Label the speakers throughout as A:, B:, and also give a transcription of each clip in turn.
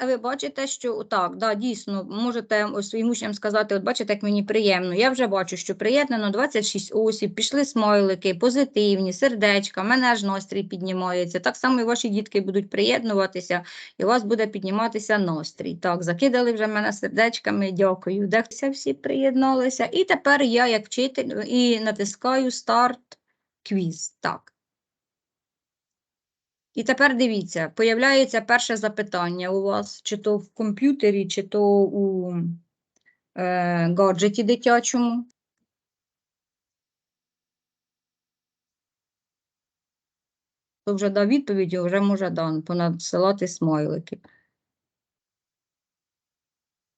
A: Але ви бачите, що так, да, дійсно, можете ось своїм учням сказати, от бачите, як мені приємно. Я вже бачу, що приєднано 26 осіб, пішли смайлики, позитивні, сердечка, мене аж настрій піднімається. Так само і ваші дітки будуть приєднуватися, і у вас буде підніматися настрій. Так, закидали вже мене сердечками, дякую. Дехся всі приєдналися. І тепер я, як вчитель, і натискаю старт квіз. Так. І тепер дивіться, появляється перше запитання у вас, чи то в комп'ютері, чи то у е, гаджеті дитячому. То вже дав відповіді, вже може дан понадсилати смайлики.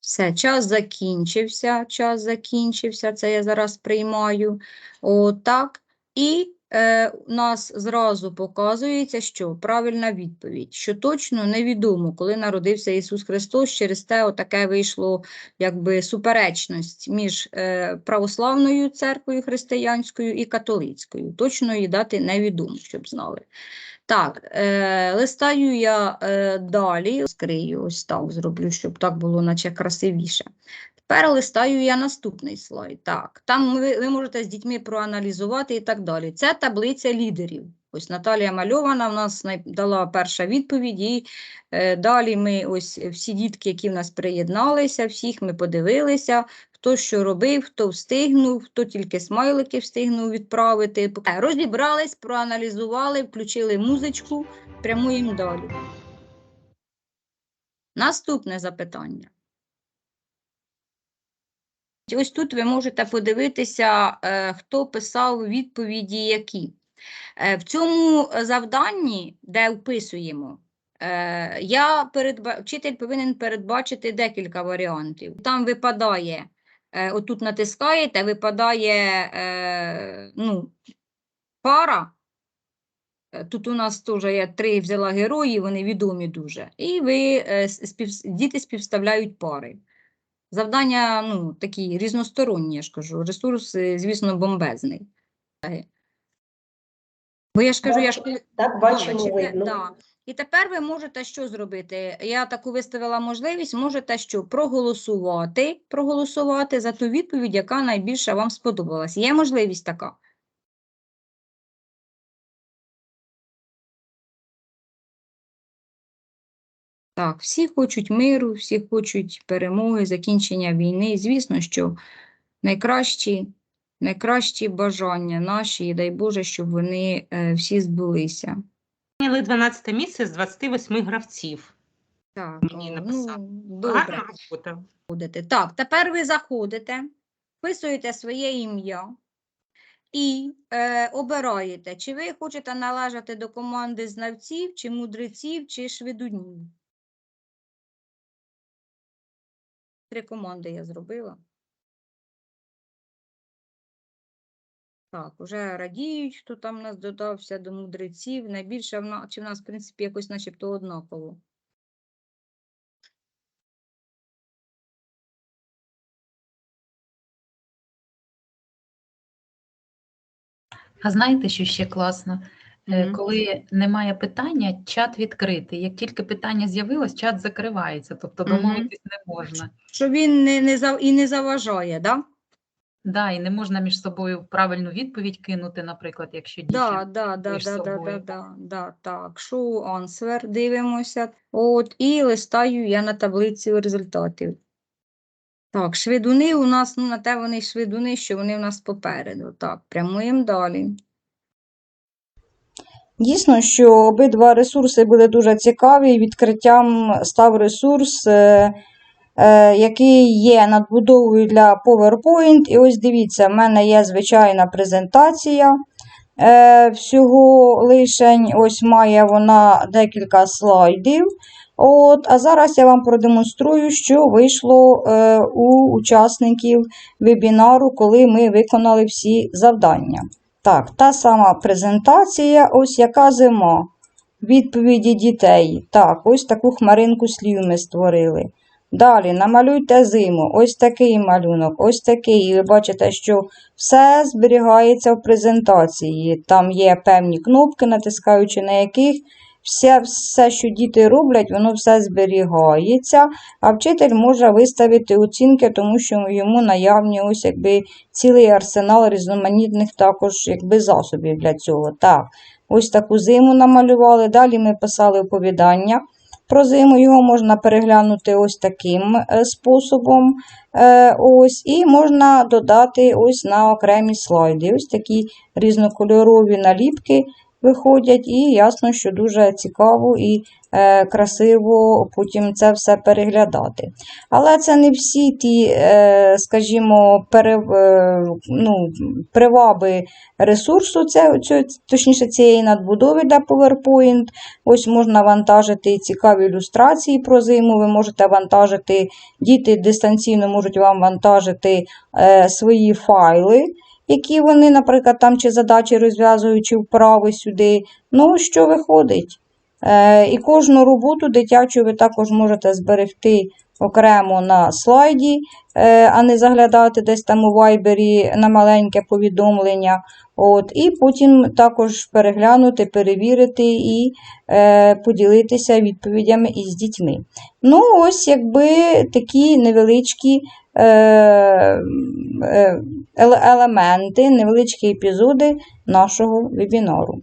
A: Все, час закінчився, час закінчився, це я зараз приймаю. Отак. І е, у нас зразу показується, що правильна відповідь, що точно невідомо, коли народився Ісус Христос, через те отаке вийшло якби суперечність між е, православною церквою християнською і католицькою. Точно її дати невідомо, щоб знали. Так, е, листаю я е, далі, скрию, ось так зроблю, щоб так було наче красивіше. Тепер листаю я наступний слайд. Так, там ви, ви можете з дітьми проаналізувати і так далі. Це таблиця лідерів. Ось Наталія Мальована в нас дала перша відповідь, і е, далі ми ось всі дітки, які в нас приєдналися, всіх ми подивилися, хто що робив, хто встигнув, хто тільки смайлики встигнув відправити. Е, Розібрались, проаналізували, включили музичку, прямуємо далі. Наступне запитання. Ось тут ви можете подивитися, е, хто писав відповіді які. Е, В цьому завданні, де вписуємо, е, я передба... вчитель повинен передбачити декілька варіантів. Там випадає, отут натискаєте, випадає ну, пара. Тут у нас теж я три взяла герої, вони відомі дуже. І ви, спів... діти співставляють пари. Завдання ну, такі різносторонні, я ж кажу. Ресурс, е, звісно, бомбезний. Бо я ж кажу, я ж
B: Так, бачимо,
A: Бачите,
B: видно.
A: да. І тепер ви можете що зробити? Я таку виставила можливість, можете що проголосувати, проголосувати за ту відповідь, яка найбільше вам сподобалась. Є можливість така? Так, всі хочуть миру, всі хочуть перемоги, закінчення війни. Звісно, що найкращі, найкращі бажання наші, і дай Боже, щоб вони е, всі збулися.
C: Зайняли 12 місце з 28 гравців.
A: Так,
C: Мені
A: о,
C: написали.
A: ну, добре. Так, тепер ви заходите, вписуєте своє ім'я і е, обираєте, чи ви хочете належати до команди знавців, чи мудреців, чи швидунів. Три команди я зробила. Так, уже радіють, хто там у нас додався до мудреців. Найбільше в нас, чи в нас, в принципі, якось начебто однаково.
D: А знаєте, що ще класно?
A: Мгм.
D: Коли немає питання, чат відкритий. Як тільки питання з'явилось, чат закривається, тобто домовитись не можна.
A: Що він не, не, зав- і не заважає, так? Да?
D: Да, і не можна між собою правильну відповідь кинути, наприклад, якщо діти.
A: Да, да, да,
D: між
A: да, да, да, да, да, так. Show answer, дивимося. От, і листаю я на таблицю результатів. Так, швидуни у нас, ну, на те вони швидуни, що вони у нас попереду. Так, прямуємо далі.
E: Дійсно, що обидва ресурси були дуже цікаві. Відкриттям став ресурс, е, е, який є надбудовою для PowerPoint. І ось дивіться, в мене є звичайна презентація. Е, всього лишень, ось має вона декілька слайдів. От, а зараз я вам продемонструю, що вийшло у учасників вебінару, коли ми виконали всі завдання. Так, та сама презентація, ось яка зима. Відповіді дітей. Так, ось таку хмаринку слів ми створили. Далі намалюйте зиму. Ось такий малюнок, ось такий. І ви бачите, що все зберігається в презентації. Там є певні кнопки, натискаючи на яких
A: все, все, що діти роблять, воно все зберігається, а вчитель може виставити оцінки, тому що йому наявні ось якби цілий арсенал різноманітних також якби засобів для цього. Так, ось таку зиму намалювали. Далі ми писали оповідання. Про зиму його можна переглянути ось таким е, способом. Е, ось, і можна додати ось на окремі слайди. Ось такі різнокольорові наліпки виходять, і ясно, що дуже цікаво і е, красиво потім це все переглядати. Але це не всі ті, е, скажімо, пере, е, ну, приваби ресурсу, це, цю- точніше цієї надбудови для PowerPoint. Ось можна вантажити цікаві ілюстрації про зиму, ви можете вантажити, діти дистанційно можуть вам вантажити е, свої файли, які вони, наприклад, там чи задачі розв'язують, чи вправи сюди. Ну, що виходить? Е, і кожну роботу дитячу ви також можете зберегти окремо на слайді, е, а не заглядати десь там у вайбері на маленьке повідомлення. От, і потім також переглянути, перевірити і е, поділитися відповідями із дітьми. Ну, ось якби такі невеличкі е, е, елементи, невеличкі епізоди нашого вебінару.